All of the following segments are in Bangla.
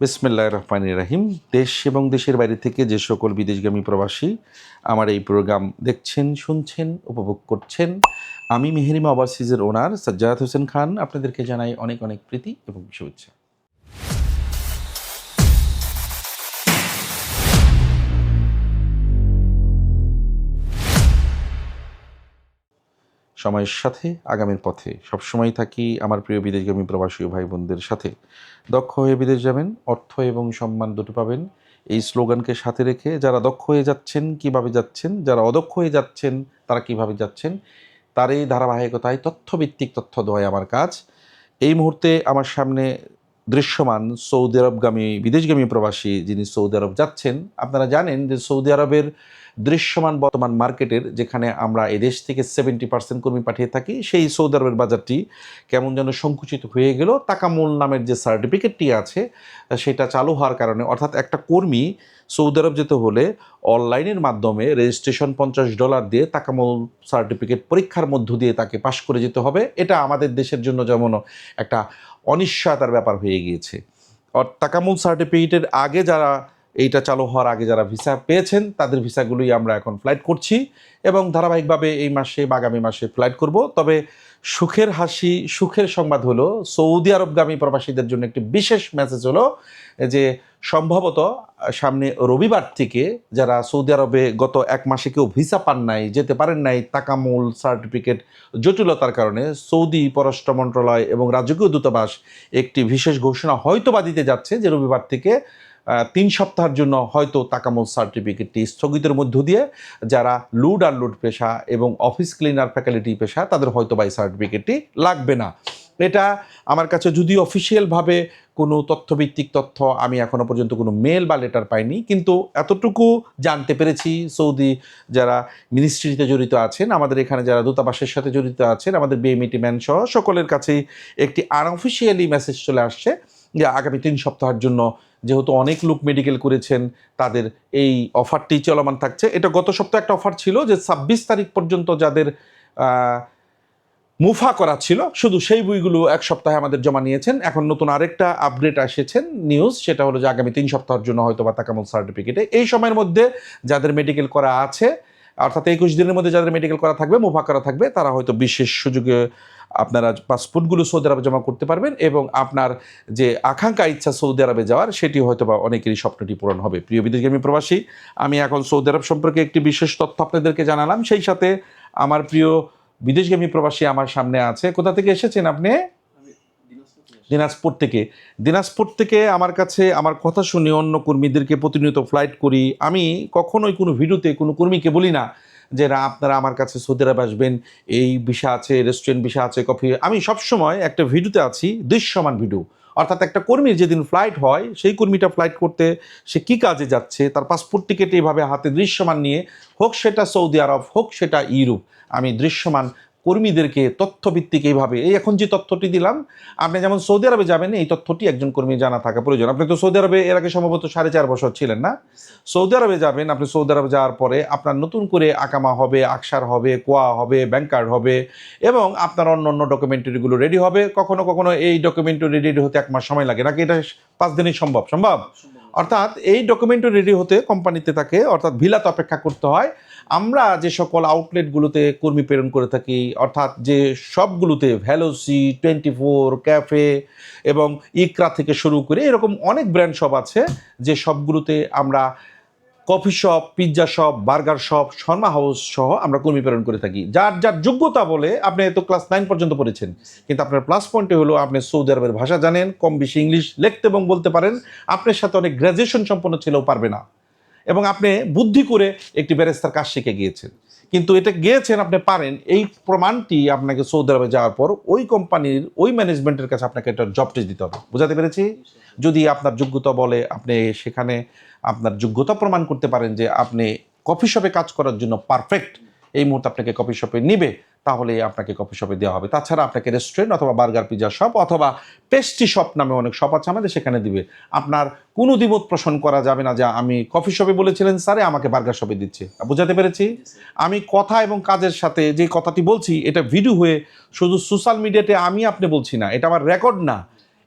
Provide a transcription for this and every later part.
বিসমিল্লাহ রহমান রাহিম। দেশ এবং দেশের বাইরে থেকে যে সকল বিদেশগামী প্রবাসী আমার এই প্রোগ্রাম দেখছেন, শুনছেন, উপভোগ করছেন, আমি মেহেরিমা ওভারসিজের ওনার সাজ্জাদ হোসেন খান। আপনাদেরকে জানাই অনেক অনেক প্রীতি এবং শুভেচ্ছা। সময়ের সাথে, আগামীর পথে। সবসময় থাকি আমার প্রিয় বিদেশগামী প্রবাসী ভাই বোনদের সাথে। দক্ষ হয়ে বিদেশ যাবেন, অর্থ এবং সম্মান দুটো পাবেন। এই স্লোগানকে সাথে রেখে যারা দক্ষ হয়ে যাচ্ছেন, কীভাবে যাচ্ছেন, যারা অদক্ষ হয়ে যাচ্ছেন, তারা কীভাবে যাচ্ছেন, তার এই ধারাবাহিকতায় তথ্যভিত্তিক তথ্য দেওয়াই আমার কাজ। এই মুহূর্তে আমার সামনে দৃশ্যমান সৌদি আরবগামী, বিদেশগামী প্রবাসী যিনি সৌদি আরব যাচ্ছেন, আপনারা জানেন যে সৌদি আরবের দৃশ্যমান বর্তমান মার্কেটের যেখানে আমরা এদেশ থেকে সেভেন্টি পার্সেন্ট কর্মী পাঠিয়ে থাকি, সেই সৌদি আরবের বাজারটি কেমন যেন সংকুচিত হয়ে গেল। তাকামুল নামের যে সার্টিফিকেটটি আছে, সেটা চালু হওয়ার কারণে, অর্থাৎ একটা কর্মী সৌদি আরব যেতে হলে অনলাইনের মাধ্যমে রেজিস্ট্রেশন পঞ্চাশ ডলার দিয়ে তাকামুল সার্টিফিকেট পরীক্ষার মধ্য দিয়ে তাকে পাশ করে যেতে হবে। এটা আমাদের দেশের জন্য যেমন একটা অনিশ্চয়তার ব্যাপার হয়ে গিয়েছে। তাকামুল সার্টিফিকেটের আগে যারা এইটা চালু হওয়ার আগে যারা ভিসা পেয়েছেন, তাদের ভিসাগুলোই আমরা এখন ফ্লাইট করছি এবং ধারাবাহিকভাবে এই মাসে বা আগামী মাসে ফ্লাইট করব। তবে সুখের হাসি, সুখের সংবাদ হলো, সৌদি আরবগামী প্রবাসীদের জন্য একটি বিশেষ মেসেজ হলো যে, সম্ভবত সামনে রবিবার থেকে যারা সৌদি আরবে গত এক মাসে কেউ ভিসা পান নাই, যেতে পারেন নাই, তাকামুল সার্টিফিকেট জটিলতার কারণে সৌদি পররাষ্ট্র মন্ত্রণালয় এবং রাজকীয় দূতাবাস একটি বিশেষ ঘোষণা হয়তো বা দিতে যাচ্ছে যে, রবিবার থেকে তিন সপ্তাহের জন্য হয়তো তাকামল সার্টিফিকেটটি স্থগিতের মধ্য দিয়ে যারা লুড আর লুড পেশা এবং অফিস ক্লিনার ফ্যাকাল্টি পেশা, তাদের হয়তো বা এই সার্টিফিকেটটি লাগবে না। এটা আমার কাছে যদিও অফিসিয়ালভাবে কোনো তথ্যভিত্তিক তথ্য, আমি এখনও পর্যন্ত কোনো মেল বা লেটার পাইনি, কিন্তু এতটুকু জানতে পেরেছি। সৌদি যারা মিনিস্ট্রিতে জড়িত আছেন, আমাদের এখানে যারা দূতাবাসের সাথে জড়িত আছেন, আমাদের বিএমইটি ম্যান সহ সকলের কাছেই একটি আনঅফিসিয়ালি মেসেজ চলে আসছে। যে আগামী তিন সপ্তাহের জন্য যেহেতু অনেক লোক মেডিকেল করেছেন, তাদের এই অফারটি চলমান থাকছে। এটা গত সপ্তাহে একটা অফার ছিল যে ছাব্বিশ তারিখ পর্যন্ত যাদের মুফা করা ছিল, শুধু সেই বইগুলো এক সপ্তাহে আমাদের জমা নিয়েছেন। এখন নতুন আরেকটা আপডেট এসেছেন নিউজ সেটা হলো যে আগামী তিন সপ্তাহের জন্য হয়তো বা তাকামুল সার্টিফিকেটে এই সময়ের মধ্যে যাদের মেডিকেল করা আছে, অর্থাৎ একুশ দিনের মধ্যে যাদের মেডিকেল করা থাকবে, মুফা করা থাকবে, তারা হয়তো বিশেষ সুযোগে আপনারা পাসপোর্টগুলো সৌদি আরবে জমা করতে পারবেন এবং আপনার যে আকাঙ্ক্ষা, ইচ্ছা সৌদি আরবে যাওয়ার, সেটি হয়তো বা অনেকেরই স্বপ্নটি পূরণ হবে। প্রিয় বিদেশগামী প্রবাসী, আমি এখন সৌদি আরব সম্পর্কে একটি বিশেষ তথ্য আপনাদেরকে জানালাম। সেই সাথে আমার প্রিয় বিদেশগামী প্রবাসী আমার সামনে আছে। কোথা থেকে এসেছেন আপনি? দিনাজপুর থেকে। দিনাজপুর থেকে আমার কাছে আমার কথা শুনে অন্য কর্মীদেরকে প্রতিনিয়ত ফ্লাইট করি। আমি কখনোই কোনো ভিডিওতে কোনো কর্মীকে বলি না। যে, না, আপনারা আমার কাছে সৌদি আরব আসবেন, এই বিষা আছে রেস্টুরেন্ট বিষা আছে কফি আমি সবসময় একটা ভিডিওতে আছি, দৃশ্যমান ভিডিও। অর্থাৎ একটা কর্মীর যেদিন ফ্লাইট হয়, সেই কর্মীটা ফ্লাইট করতে সে কি কাজে যাচ্ছে, তার পাসপোর্ট টিকিট এইভাবে হাতে দৃশ্যমান নিয়ে, হোক সেটা সৌদি আরব, হোক সেটা ইউরোপ, আমি দৃশ্যমান কর্মীদেরকে তথ্যভিত্তিক এইভাবে, এই এখন যে তথ্যটি দিলাম, আপনি যেমন সৌদি আরবে যাবেন, এই তথ্যটি একজন কর্মী জানা থাকা প্রয়োজন। আপনি তো সৌদি আরবে এর আগে সম্ভবত সাড়ে চার বছর ছিলেন না। সৌদি আরবে যাবেন, আপনি সৌদি আরবে যাওয়ার পরে আপনার নতুন করে আকামা হবে, আকসার হবে, কোয়া হবে, ব্যাংক কার্ড হবে এবং আপনার অন্য অন্য ডকুমেন্টারিগুলো রেডি হবে। কখনো কখনো এই ডকুমেন্টারি রেডি হতে এক মাস সময় লাগে। নাকি এটা পাঁচ দিনই সম্ভব? সম্ভব? অর্থাৎ এই ডকুমেন্টও রেডি হতে কোম্পানিতে থাকে অর্থাৎ ভিলাতে অপেক্ষা করতে হয়। আমরা যে সকল আউটলেটগুলোতে কর্মী প্রেরণ করে থাকি, অর্থাৎ যে সবগুলোতে ভ্যালোসি টোয়েন্টি ফোর ক্যাফে এবং ইকরা থেকে শুরু করে, এরকম অনেক ব্র্যান্ড সব আছে যে সবগুলোতে আমরা coffee shop pizza shop burger shop shawarma house সহ আমরা কর্মী প্রেরণ করে থাকি। যার যার যোগ্যতা বলে আপনি তো ক্লাস নাইন পর্যন্ত পড়েছেন। কিন্তু আপনার প্লাস পয়েন্টে হলো আপনি সৌদি আরবের ভাষা জানেন, কম বেশি ইংলিশ লিখতে এবং বলতে পারেন। আপনার সাথে অনেক গ্র্যাজুয়েশন সম্পন্ন ছেলেও পারবে না। এবং আপনি বুদ্ধি করে একটি ব্যারেস্তার কাজ শিখে গিয়েছেন। কিন্তু এটা গিয়েছেন, আপনি পারেন। এই প্রমাণটি আপনাকে সৌদি আরবে যাওয়ার পর ওই কোম্পানির, ওই ম্যানেজমেন্টের কাছে আপনাকে একটা জব টেস্ট দিতে হবে। বুঝাতে পেরেছি? যদি আপনার যোগ্যতা বলে আপনি সেখানে আপনার যোগ্যতা প্রমাণ করতে পারেন যে আপনি কফি শপে কাজ করার জন্য পারফেক্ট এই মুহূর্তে আপনাকে কফি শপে নিবে তাহলে আপনাকে কফি শপে দেওয়া হবে। তাছাড়া আপনাকে রেস্টুরেন্ট অথবা বার্গার পিজা শপ অথবা পেস্ট্রি শপ নামে অনেক শপ আছে আমাদের, সেখানে দিবে। আপনার কোনো দ্বিমত পোষণ করা যাবে না যে আমি কফি শপে বলেছিলেন স্যারে আমাকে বার্গার শপে দিচ্ছে। বুঝাতে পেরেছি? আমি কথা এবং কাজের সাথে যে কথাটি বলছি, এটা ভিডিও হয়ে শুধু সোশ্যাল মিডিয়াতে আমি আপনি বলছি না, এটা আমার রেকর্ড না।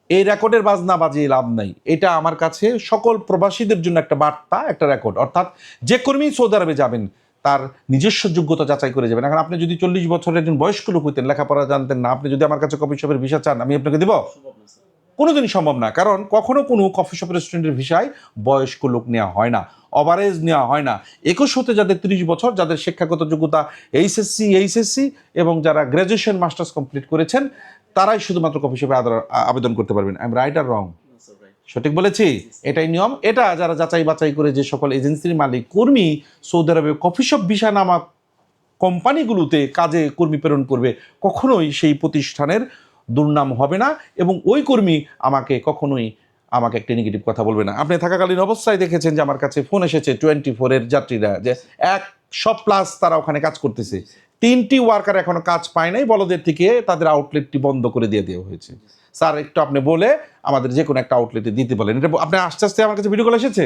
এই রেকর্ডের বাজনা বাজিয়ে লাভ নাই। এটা আমার কাছে সকল প্রবাসীদের জন্য একটা বার্তা, একটা রেকর্ড অর্থাৎ যে কর্মী সৌদি আরবে যাবেন তার নিজস্ব যোগ্যতা যাচাই করে যাবেন। এখন আপনি যদি চল্লিশ বছরের একজন বয়স্ক লোক হইতেন লেখাপড়া জানতেন না আপনি যদি আমার কাছে কফি শপের ভিসা চান আমি আপনাকে দেবো? কোনোদিনই সম্ভব না কারণ কখনো কোনো কফি শপ রেস্টুরেন্টের ভিসায় বয়স্ক লোক নেওয়া হয় না ওভারেজ নেওয়া হয় না। একুশ হতে যাদের তিরিশ বছর যাদের শিক্ষাগত যোগ্যতা এইচএসসি এইচএসসি এবং যারা গ্র্যাজুয়েশন মাস্টার্স কমপ্লিট করেছেন তারাই শুধুমাত্র কফি শপে আবেদন করতে পারবেন। I am right or wrong সঠিক বলেছি? এটাই নিয়ম। এটা যারা যাচাই বাছাই করে যে সকল এজেন্সির মালিক, কর্মী, সৌদি আরবে কফি শপ ভিসা নামক কোম্পানিগুলোতে কাজে কর্মী প্রেরণ করবে, কখনোই সেই প্রতিষ্ঠানের দুর্নাম হবে না এবং ওই কর্মী আমাকে কখনোই আমাকে একটা নেগেটিভ কথা বলবে না। আপনি থাকাকালীন অবস্থায় দেখেছেন যে আমার কাছে ফোন এসেছে টোয়েন্টি ফোরের যাত্রীরা যে এক সব প্লাস তারা ওখানে কাজ করতেছে। তিনটি ওয়ার্কার এখনও কাজ পায় নাই, বলদের থেকে তাদের আউটলেটটি বন্ধ করে দিয়ে দেওয়া হয়েছে। স্যার, একটু আপনি বলে আমাদের যে কোনো একটা আউটলেটে দিতে বলেন। এটা আপনি আস্তে আস্তে আমার কাছে ভিডিও কল এসেছে?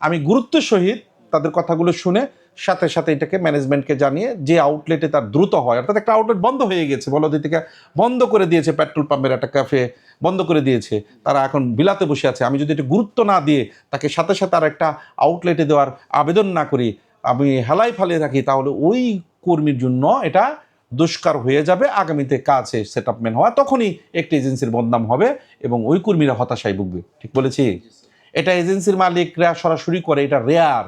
আমি গুরুত্বের সহিত তাদের কথাগুলো শুনে সাথে সাথে এটাকে ম্যানেজমেন্টকে জানিয়ে যে আউটলেটে তার দ্রুত হয়, অর্থাৎ একটা আউটলেট বন্ধ হয়ে গেছে, বলদি থেকে বন্ধ করে দিয়েছে পেট্রোল পাম্পের একটা ক্যাফে বন্ধ করে দিয়েছে, তারা এখন বিলাতে বসে আছে। আমি যদি এটা গুরুত্ব না দিয়ে তাকে সাথে সাথে আর একটা আউটলেটে দেওয়ার আবেদন না করি, আমি হেলাই ফালিয়ে রাখি, তাহলে ওই কর্মীর জন্য এটা দুষ্কার হয়ে যাবে আগামীতে কাজে সেট আপমেন্ট হওয়া তখনই একটি এজেন্সির বদনাম হবে এবং ওই কর্মীরা হতাশায় ভুগবে। ঠিক বলেছি? এটা এজেন্সির মালিকরা সরাসরি করে এটা রেয়ার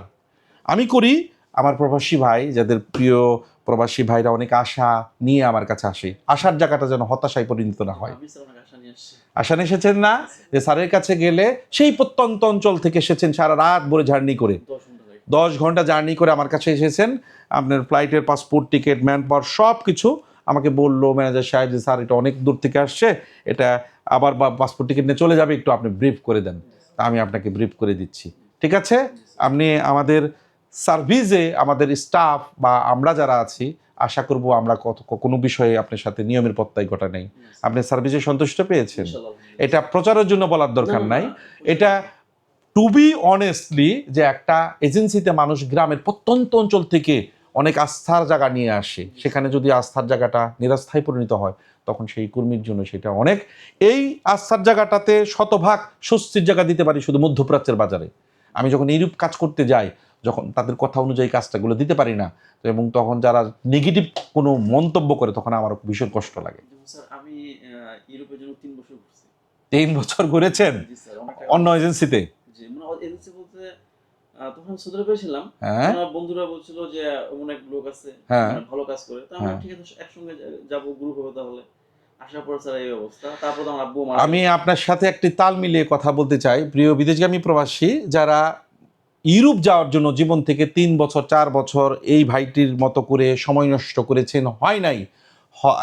আমি করি আমার প্রবাসী ভাই যাদের প্রিয় প্রবাসী ভাইরা অনেক আশা নিয়ে আমার কাছে আসে আশার জায়গাটা যেন হতাশায় পরিণত না হয়। আশা নিয়ে এসেছেন না? যে স্যারের কাছে গেলে সেই প্রত্যন্ত অঞ্চল থেকে এসেছেন সারা রাত ভরে জার্নি করে। দশ ঘণ্টা জার্নি করে আমার কাছে এসেছেন। আপনার ফ্লাইটের পাসপোর্ট টিকিট ম্যান পাওয়ার সব কিছু আমাকে বলল ম্যানেজার সাহেব যে স্যার এটা অনেক দূর থেকে আসছে। এটা আবার পাসপোর্ট টিকিট নিয়ে চলে যাবে। একটু আপনি ব্রিফ করে দেন। তা আমি আপনাকে ব্রিফ করে দিচ্ছি। ঠিক আছে? আপনি আমাদের সার্ভিসে আমাদের স্টাফ বা আমরা যারা আছি আশা করব আমরা কত কোনো বিষয়ে আপনার সাথে নিয়মের পত্তাই ঘটা নেই। আপনি সার্ভিসে সন্তুষ্ট পেয়েছেন? এটা প্রচারের জন্য বলার দরকার নাই। এটা টু বি অনেস্টলি যে একটা এজেন্সিতে মানুষ গ্রামের প্রত্যন্ত অঞ্চল থেকে অনেক আস্থার জায়গা নিয়ে আসে সেখানে যদি আস্থার জায়গাটা নিরাস্থায় পরিণত হয় তখন সেই কর্মীর জন্য সেটা অনেক। এই আস্থার জায়গাটাতে শতভাগ স্বস্তির জায়গা দিতে পারি শুধু মধ্যপ্রাচ্যের বাজারে। আমি যখন এইরূপ কাজ করতে যাই যখন তাদের কথা অনুযায়ী কাজটাগুলো দিতে পারি না এবং তখন যারা নেগেটিভ কোনো মন্তব্য করে তখন আমার ভীষণ কষ্ট লাগে। আমি ইউরোপের জন্য তিন বছর তিন বছর ঘুরেছেন? অন্য এজেন্সিতে জি মানে এজেন্সি বলতে আহ, তখন আমি সৌদি আরবে ছিলাম। হ্যাঁ? আমার বন্ধুরা বলছিল যে এক লোক আছে হ্যাঁ। ভালো কাজ করে। তো আমরা হ্যাঁ। ঠিক আছে একসঙ্গে যাব গ্রুপ হবে তাহলে। আমি আপনার সাথে একটি তাল মিলিয়ে কথা বলতে চাই। প্রিয় বিদেশগামী প্রবাসী যারা ইউরোপ যাওয়ার জন্য জীবন থেকে তিন বছর চার বছর এই ভাইটির মতো করে সময় নষ্ট করেছেন হয় নাই?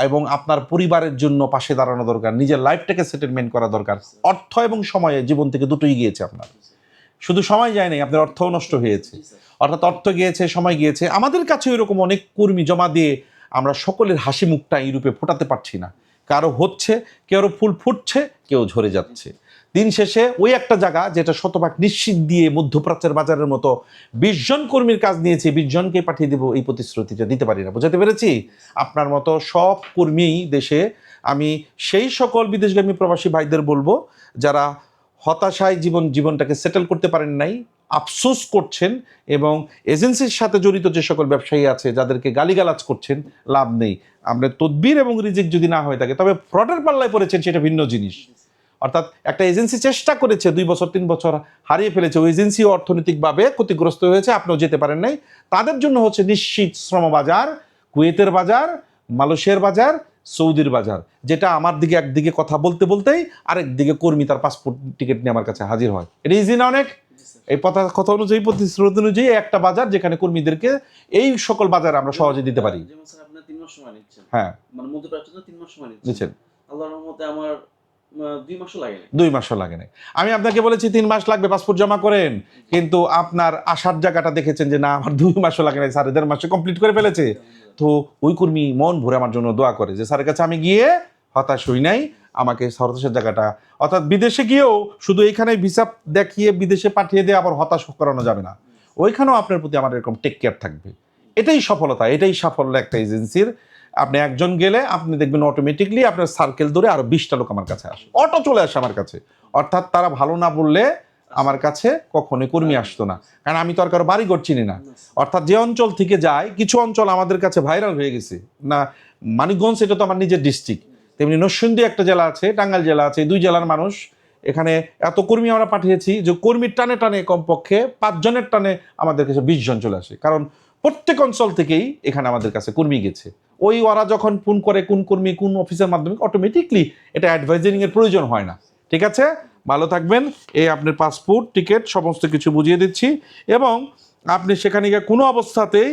এবং আপনার পরিবারের জন্য পাশে দাঁড়ানো দরকার নিজের লাইফটাকে সেটেলমেন্ট করা দরকার। অর্থ এবং সময়ে জীবন থেকে দুটোই গিয়েছে আপনার। শুধু সময় যায় নাই, আপনার অর্থও নষ্ট হয়েছে। অর্থাৎ অর্থ গিয়েছে, সময় গিয়েছে। আমাদের কাছে এরকম অনেক কর্মী জমা দিয়ে আমরা সকলের হাসি মুখটা ইউরোপে ফোটাতে পারছি না। কারও হচ্ছে, কেউ ফুল ফুটছে, কেউ ঝরে যাচ্ছে। দিন শেষে ওই একটা জায়গা যেটা শতভাগ নিশ্চিত দিয়ে মধ্যপ্রাচ্যের বাজারের মতো বিশ জন কর্মীর কাজ নিয়েছি, বিশ জনকে পাঠিয়ে দেবো এই প্রতিশ্রুতিটা দিতে পারি না। বুঝাতে পেরেছি? আপনার মতো সব কর্মী দেশে আমি সেই সকল বিদেশগামী প্রবাসী ভাইদের বলব, যারা হতাশায় জীবন, জীবনটাকে সেটেল করতে পারেন নাই, আফসোস করছেন এবং এজেন্সির সাথে জড়িত যে সকল ব্যবসায়ী আছে যাদেরকে গালিগালাজ করছেন, লাভ নেই। আপনার তদবির এবং রিজিক যদি না হয়ে থাকে, তবে ফ্রডের পাল্লায় পড়েছেন সেটা ভিন্ন জিনিস। অর্থাৎ একটা এজেন্সি চেষ্টা করেছে দুই বছর, তিন বছর হারিয়ে ফেলেছে, ওই এজেন্সিও অর্থনৈতিকভাবে ক্ষতিগ্রস্ত হয়েছে, আপনিও যেতে পারেন নাই। তাদের জন্য হচ্ছে নিশ্চিত শ্রম বাজার কুয়েতের বাজার, মালয়েশিয়ার বাজার সৌদির বাজার যেটা আমার দিকে একদিকে কথা বলতে বলতেই আরেক দিকে কর্মী তার পাসপোর্ট টিকিট নিয়ে আমার কাছে হাজির হয়। এটা ইজি না অনেক? এই কথা কথা অনুযায়ী প্রতিশ্রুতি অনুযায়ী একটা বাজার যেখানে কর্মীদেরকে এই সকল বাজার আমরা সহজে দিতে পারি। হ্যাঁ। মানে আল্লাহর রহমতে আমার দুই মাসও লাগেনি দুই মাসও লাগে না আমি আপনাকে বলেছি তিন মাস লাগবে পাসপোর্ট জমা করেন কিন্তু আপনার আসার জায়গাটা দেখেছেন যে না আমার দুই মাসও লাগে না সাড়ে দেড় মাসে কমপ্লিট করে ফেলেছে। তো ওই কর্মী মন ভরে আমার জন্য দোয়া করে যে, স্যারের কাছে আমি গিয়ে হতাশ হই নাই, আমাকে হতাশের জায়গাটা অর্থাৎ বিদেশে গিয়েও শুধু এইখানে ভিসা দেখিয়ে বিদেশে পাঠিয়ে দিয়ে আবার হতাশ করানো যাবে না। ওইখানেও আপনার প্রতি আমার এরকম টেক কেয়ার থাকবে। এটাই সফলতা, এটাই সাফল্য একটা এজেন্সির আপনি একজন গেলে আপনি দেখবেন অটোমেটিকলি আপনার সার্কেল ধরে আরও বিশটা লোক আমার কাছে আসে। অটো চলে আসে আমার কাছে। অর্থাৎ তারা ভালো না বললে আমার কাছে কখনোই কর্মী আসতো না। কারণ আমি তো আর কারও বাড়ি ঘর চিনি না। অর্থাৎ যে অঞ্চল থেকে যায় কিছু অঞ্চল আমাদের কাছে ভাইরাল হয়ে গেছে। না মানিকগঞ্জ এটা তো আমার নিজের ডিস্ট্রিক্ট তেমনি নরসিংদী একটা জেলা আছে টাঙ্গাইল জেলা আছে দুই জেলার মানুষ। এখানে এত কর্মী আমরা পাঠিয়েছি যে কর্মীর টানে টানে কমপক্ষে পাঁচজনের টানে আমাদের কাছে বিশ জন চলে আসে। কারণ প্রত্যেক অঞ্চল থেকেই এখানে আমাদের কাছে কর্মী গেছে। ওই ওরা যখন ফোন করে কোন কর্মী কোন অফিসের মাধ্যমে অটোমেটিকলি এটা অ্যাডভাইজারিং এর প্রয়োজন হয় না। ঠিক আছে? ভালো থাকবেন। এই আপনার পাসপোর্ট, টিকিট, সমস্ত কিছু বুঝিয়ে দিচ্ছি এবং আপনি সেখানে গিয়ে কোনো অবস্থাতেই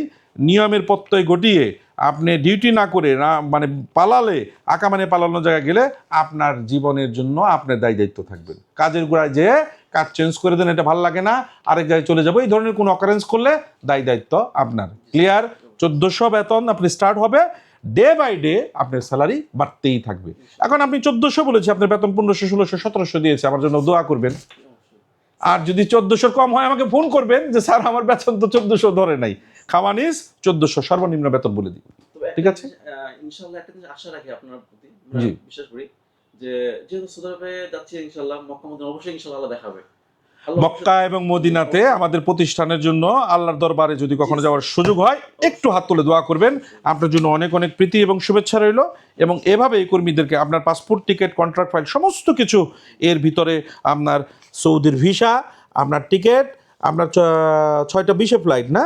নিয়মের প্রত্যয় ঘটিয়ে আপনি ডিউটি না করে না মানে পালালে, আঁকা মানে পালানো জায়গায় গেলে আপনার জীবনের জন্য আপনার দায়ী দায়িত্ব থাকবেন। কাজের গোড়ায় যেয়ে কাজ চেঞ্জ করে দেন, এটা ভালো লাগে না। আরেক জায়গায় চলে যাব, এই ধরনের কোনো অকারেন্স করলে দায়ী দায়িত্ব আপনার। ক্লিয়ার চোদ্দোশো বেতন আপনি স্টার্ট হবে। ডে বাই ডে আপনার স্যালারি বাড়তেই থাকবে। এখন আপনি চোদ্দোশো বলেছি আপনার বেতন পনেরোশো ষোলোশো সতেরোশো দিয়েছে আমার জন্য দোয়া করবেন। আর যদি চোদ্দোশোর কম হয় আমাকে ফোন করবেন যে স্যার আমার বেতন তো চোদ্দোশো ধরে নাই। খামানিস চোদ্দোশো সর্বনিম্ন বেতন বলে দিই। ঠিক আছে। ইনশাআল্লাহ একটা জিনিস আশা রাখি আপনার প্রতি। বিশ্বাস করি যে যেহেতু সৌদি আরবে যাচ্ছি ইনশাআল্লাহ মক্কা মদিনা অবশ্যই ইনশাল্লাহ দেখাবে। মক্কা এবং মদিনাতে আমাদের প্রতিষ্ঠানের জন্য আল্লাহর দরবারে যদি কখনো যাওয়ার সুযোগ হয় একটু হাত তুলে দোয়া করবেন। আপনার জন্য অনেক অনেক প্রীতি এবং শুভেচ্ছা রইল এবং এভাবে এই কর্মীদেরকে আপনার পাসপোর্ট টিকিট কন্ট্রাক্ট ফাইল সমস্ত কিছু এর ভিতরে আপনার সৌদির ভিসা আপনার টিকিট আপনার ছয়টা বিশে ফ্লাইট না?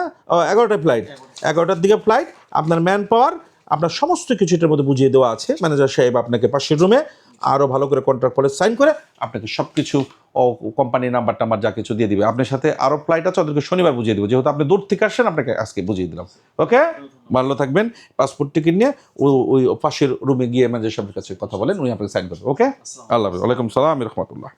এগারোটা ফ্লাইট এগারোটার দিকে ফ্লাইট আপনার ম্যান পাওয়ার আপনার সমস্ত কিছু এটার মধ্যে বুঝিয়ে দেওয়া আছে। ম্যানেজার সাহেব আপনাকে পাশের রুমে আরও ভালো করে কন্ট্রাক্ট ফলে সাইন করে আপনাকে সব কিছু কোম্পানির নাম্বার টাম্বার যা কিছু দিয়ে দিবে। আপনার সাথে আরও ফ্লাইট আছে, ওদেরকে শনিবার বুঝিয়ে দেবো। যেহেতু আপনি দূর থেকে আসছেন, আপনাকে আজকে বুঝিয়ে দিলাম। ওকে? ভালো থাকবেন। পাসপোর্ট টিকিট নিয়ে ওই পাশের রুমে গিয়ে ম্যানেজার সাহেবের কাছে কথা বলেন, উনি আপনাকে সাইন করবেন ওকে? আল্লাহ হাফিজ। ওয়ালাইকুম সালাম রহমতুল্লাহ।